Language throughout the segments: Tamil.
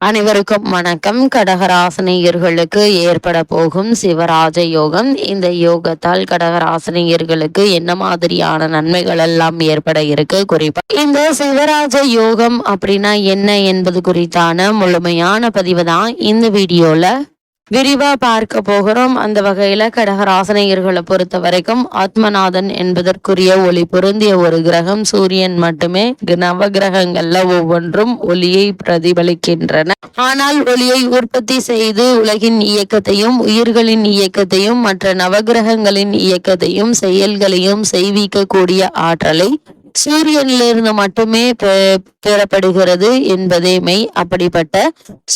அனைவருக்கும் வணக்கம். கடகராசனியர்களுக்கு ஏற்பட போகும் சிவராஜ யோகம். இந்த யோகத்தால் கடகராசனியர்களுக்கு என்ன மாதிரியான நன்மைகள் எல்லாம் ஏற்பட இருக்கு? குறிப்பா இந்த சிவராஜ யோகம் அப்படின்னா என்ன என்பது குறித்தான முழுமையான பதிவு தான் இந்த வீடியோல விரிவா பார்க்க போகிறோம். அந்த வகையில கடகராசனையர்களை பொறுத்த வரைக்கும் ஆத்மநாதன் என்பதற்குரிய ஒளி பொருந்திய ஒரு கிரகம். சூரியன் மட்டுமே. நவ கிரகங்கள்ல ஒவ்வொன்றும் ஒளியை பிரதிபலிக்கின்றன. ஆனால் ஒளியை உற்பத்தி செய்து உலகின் இயக்கத்தையும் உயிர்களின் இயக்கத்தையும் மற்ற நவகிரகங்களின் இயக்கத்தையும் செயல்களையும் செய்விக்கக்கூடிய ஆற்றலை சூரியனிலிருந்து மட்டுமே பெறப்படுகிறது என்பதே மெய். அப்படிப்பட்ட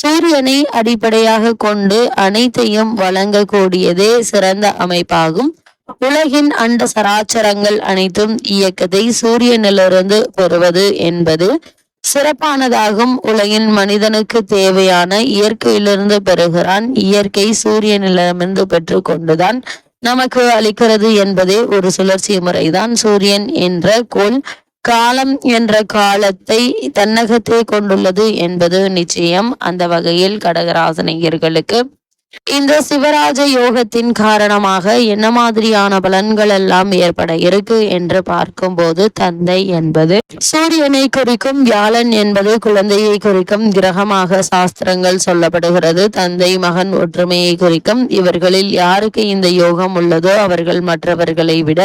சூரியனை அடிப்படையாக கொண்டு அனைத்தையும் வழங்கக்கூடியதே சிறந்த அமைப்பாகும். உலகின் அண்ட சராச்சரங்கள் அனைத்தும் இயக்கத்தை சூரியனிலிருந்து பெறுவது என்பது சிறப்பானதாகும். உலகின் மனிதனுக்கு தேவையான இயற்கையிலிருந்து பெறுகிறான். இயற்கை சூரியனிலிருந்து பெற்று கொண்டுதான் நமக்கு அளிக்கிறது என்பதே ஒரு சுழற்சி முறைதான் சூரியன் என்ற கோள் காலம் என்ற காலத்தை தன்னகத்தே கொண்டுள்ளது என்பது நிச்சயம். அந்த வகையில் கடகராசனையர்களுக்கு இந்த சிவராஜ யோகத்தின் காரணமாக என்ன மாதிரியான பலன்கள் எல்லாம் ஏற்பட இருக்கு என்று பார்க்கும்போது தந்தை என்பது சூரியனை குறிக்கும் வியாழன் என்பது குழந்தையை குறிக்கும் கிரகமாக சாஸ்திரங்கள் சொல்லப்படுகிறது. தந்தை மகன் ஒற்றுமையை குறிக்கும். இவர்களில் யாருக்கு இந்த யோகம் உள்ளதோ அவர்கள் மற்றவர்களை விட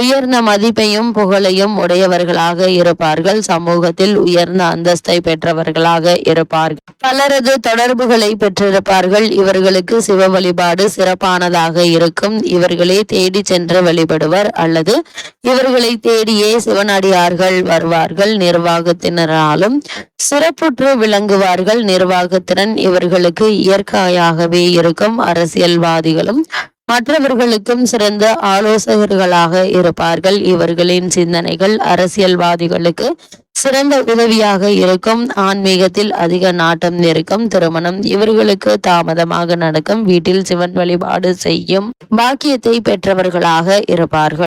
உயர்ந்த மதிப்பையும் புகழையும் உடையவர்களாக இருப்பார்கள். சமூகத்தில் உயர்ந்த அந்தஸ்தை பெற்றவர்களாக இருப்பார்கள். பலரது தொடர்புகளை பெற்றிருப்பார்கள். இவர்களுக்கு சிவ வழிபாடு சிறப்பானதாக இருக்கும். இவர்களே தேடி சென்று வழிபடுவர். அல்லது இவர்களை தேடியே சிவனடியார்கள் வருவார்கள். நிர்வாகத்தினராலும் சிறப்புற்று விளங்குவார்கள். நிர்வாகத்திறன் இவர்களுக்கு இயற்கையாகவே இருக்கும். அரசியல்வாதிகளும் மற்றவர்களுக்கும் சிறந்த ஆலோசகர்களாக இருப்பார்கள். இவர்களின் சிந்தனைகள் அரசியல்வாதிகளுக்கு சிறந்த உதவியாக இருக்கும். ஆன்மீகத்தில் அதிக நாட்டம் இருக்கும் திருமணம் இவர்களுக்கு தாமதமாக நடக்கும். வீட்டில் சிவன் வழிபாடு செய்யும் பாக்கியத்தை பெற்றவர்களாக இருப்பார்கள்.